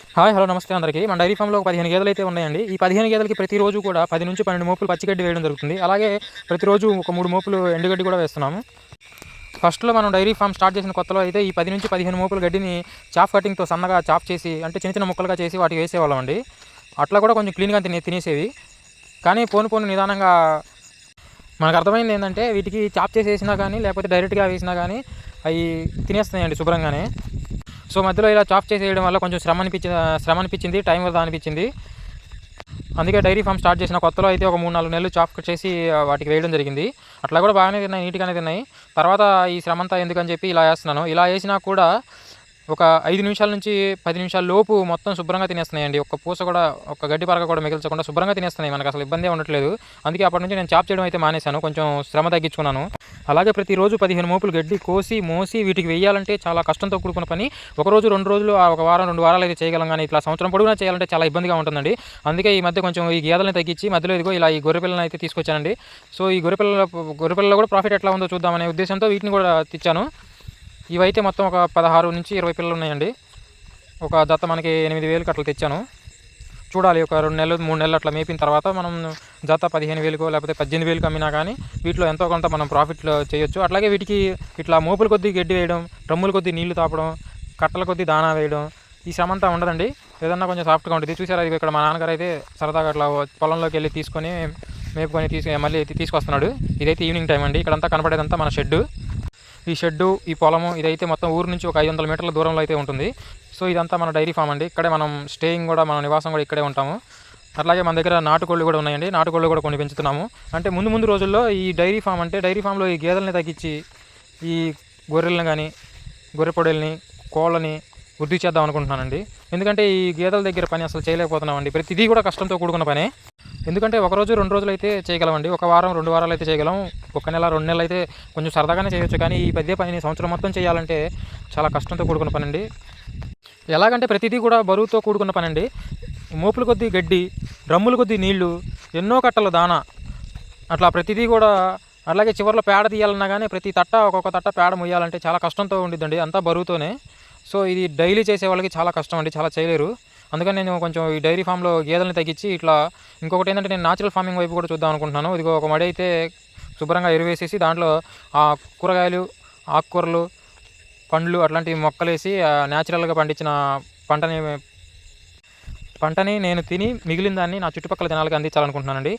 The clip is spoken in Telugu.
హాయ్ హలో నమస్తే అందరికీ. మన డైరీ ఫామ్లో ఒక పదిహేను గేదెలు అయితే ఉన్నాయండి. ఈ పదిహేను గేదెలకి ప్రతిరోజు కూడా పది నుంచి పన్నెండు మోపులు పచ్చిగడ్డి వేయడం జరుగుతుంది. అలాగే ప్రతిరోజు ఒక మూడు మోపులు ఎండుగడ్డి కూడా వేస్తున్నాము. ఫస్ట్లో మనం డైరీ ఫామ్ స్టార్ట్ చేసిన కొత్తలో అయితే ఈ పది నుంచి పదిహేను మోపులు గడ్డిని చాప్ కటింగ్తో సన్నగా చాప్ చేసి అంటే చిన్న చిన్న ముక్కలుగా చేసి వాటికి వేసేవాళ్ళం అండి అట్లా కూడా కొంచెం క్లీన్గా తినే తినేసేవి. కానీ పోను పోను నిదానంగా మనకు అర్థమైంది ఏంటంటే వీటికి చాప్ చేసి వేసినా కానీ లేకపోతే డైరెక్ట్గా వేసినా కానీ అవి తినేస్తున్నాయండి శుభ్రంగానే. సో మధ్యలో ఇలా చాప్ చేసేయడం వల్ల కొంచెం శ్రమ అనిపించి శ్రమ అనిపించింది టైం వృధా అనిపించింది. అందుకే డైరీ ఫామ్ స్టార్ట్ చేసిన కొత్తలో అయితే ఒక మూడు నాలుగు నెలలు చాప్ చేసి వాటికి వేయడం జరిగింది. అట్లా కూడా బాగానే తిన్నాయి నీట్గానే తిన్నాయి. తర్వాత ఈ శ్రమ అంతా ఎందుకని చెప్పి ఇలా వేస్తున్నాను. ఇలా వేసినా కూడా ఒక ఐదు నిమిషాల నుంచి పది నిమిషాల లోపు మొత్తం శుభ్రంగా తినేస్తున్నాయండి. ఒక్క పూస కూడా ఒక గడ్డి పరక కూడా మిగిల్చకుండా శుభ్రంగా తినేస్తున్నాయి. మనకు అసలు ఇబ్బంది ఉండట్లేదు. అందుకే అప్పటి నుంచి నేను చాప్ చేయడం అయితే మానేశాను. కొంచెం శ్రమ తగ్గించుకున్నాను. అలాగే ప్రతిరోజు పదిహేను మోపులు గడ్డి కోసి మోసి వీటికి వేయాలంటే చాలా కష్టంతో కూడుకున్న పని. ఒక రోజు రెండు రోజులు ఒక వారం రెండు వారాలు అయితే చేయగలం కానీ ఇట్లా సంవత్సరం పొడుగునా చేయాలంటే చాలా ఇబ్బందిగా ఉంటుందండి. అందుకే ఈ మధ్య కొంచెం ఈ గేదెలను తగ్గించి మధ్యలో ఇదిగో ఇలా ఈ గొర్రెపిల్లని అయితే తీసుకొచ్చానండి. సో ఈ గొర్రె గొర్రెపిల్లలో కూడా ప్రాఫిట్ ఎట్లా ఉందో చూద్దామనే ఉద్దేశంతో వీటిని కూడా తెచ్చాను. ఇవైతే మొత్తం ఒక పదహారు నుంచి ఇరవై పిల్లలు ఉన్నాయండి. ఒక జత మనకి ఎనిమిది వేలకు అట్లా తెచ్చాను. చూడాలి ఒక రెండు నెలలు మూడు నెలలు అట్లా మేపిన తర్వాత మనం జత పదిహేను వేలుకో లేకపోతే పద్దెనిమిది వేలకు అమ్మినా కానీ వీటిలో ఎంతో కొంత మనం ప్రాఫిట్ చేయొచ్చు. అట్లాగే వీటికి ఇట్లా మోపుల కొద్దీ గడ్డి వేయడం డ్రమ్ముల కొద్దీ నీళ్ళు తాపడం కట్టల కొద్దీ దానా వేయడం ఈ శ్రమ అంతా ఉండదండి. ఏదన్నా కొంచెం సాఫ్ట్గా ఉంటుంది. చూసారా ఇది ఇక్కడ మా నాన్నగారు అయితే సరదాగా అట్లా పొలంలోకి వెళ్ళి తీసుకొని మేపుకొని తీసుకు మళ్ళీ తీసుకొస్తున్నాడు. ఇదైతే ఈవినింగ్ టైం అండి. ఇక్కడంతా కనపడేదంతా మన షెడ్డు. ఈ షెడ్డు ఈ పొలము ఇదైతే మొత్తం ఊరు నుంచి ఒక ఐదు వందల మీటర్ల దూరంలో అయితే ఉంటుంది. సో ఇదంతా మన డైరీ ఫామ్ అండి. ఇక్కడే మనం స్టేయింగ్ కూడా మన నివాసం కూడా ఇక్కడే ఉంటాము. అట్లాగే మన దగ్గర నాటుకోళ్ళు కూడా ఉన్నాయండి. నాటుకోళ్ళు కూడా కొన్ని పెంచుతున్నాము. అంటే ముందు ముందు రోజుల్లో ఈ డైరీ ఫామ్ అంటే డైరీ ఫామ్లో ఈ గేదెల్ని తగ్గించి ఈ గొర్రెలను కానీ గొర్రె పొడేల్ని కోళ్ళని వృద్ధి చేద్దాం అనుకుంటున్నానండి. ఎందుకంటే ఈ గేదెల దగ్గర పని అసలు చేయలేకపోతున్నామండి. ప్రతిదీ కూడా కష్టంతో కూడుకున్న పనే. ఎందుకంటే ఒక రోజు రెండు రోజులు అయితే చేయగలమండి. ఒక వారం రెండు వారాలు అయితే చేయగలం. ఒక నెల రెండు నెలలు అయితే కొంచెం సరదాగానే చేయొచ్చు. కానీ ఈ పెద్ద పనిని సంవత్సరం మొత్తం చేయాలంటే చాలా కష్టంతో కూడుకున్న పని అండి ఎలాగంటే ప్రతిదీ కూడా బరువుతో కూడుకున్న పని అండి మోపులు కొద్దీ గడ్డి డ్రమ్ములు కొద్దీ నీళ్ళు ఎన్నో కట్టల దానా. అట్లా ప్రతిదీ కూడా అలాగే చివరిలో పేడ తీయాలన్నా కానీ ప్రతి తట్ట ఒక్కొక్క తట్ట పేడ మొయ్యాలంటే చాలా కష్టంతో ఉండిద్దండి అంతా బరువుతోనే. సో ఇది డైలీ చేసే వాళ్ళకి చాలా కష్టం అండి చాలా చేయలేరు. అందుకని నేను కొంచెం ఈ డైరీ ఫామ్లో గేదెలను తగ్గించి ఇట్లా ఇంకొకటి ఏంటంటే నేను న్యాచురల్ ఫార్మింగ్ వైపు కూడా చూద్దాం అనుకుంటున్నాను. ఇదిగో ఒక మడి అయితే శుభ్రంగా ఎరువేసేసి దాంట్లో ఆ కూరగాయలు ఆకుకూరలు పండ్లు అట్లాంటి మొక్కలు వేసి న్యాచురల్గా పండించిన పంటని పంటని నేను తిని మిగిలిన దాన్ని నా చుట్టుపక్కల జనాలకి అందించాలనుకుంటున్నానండి.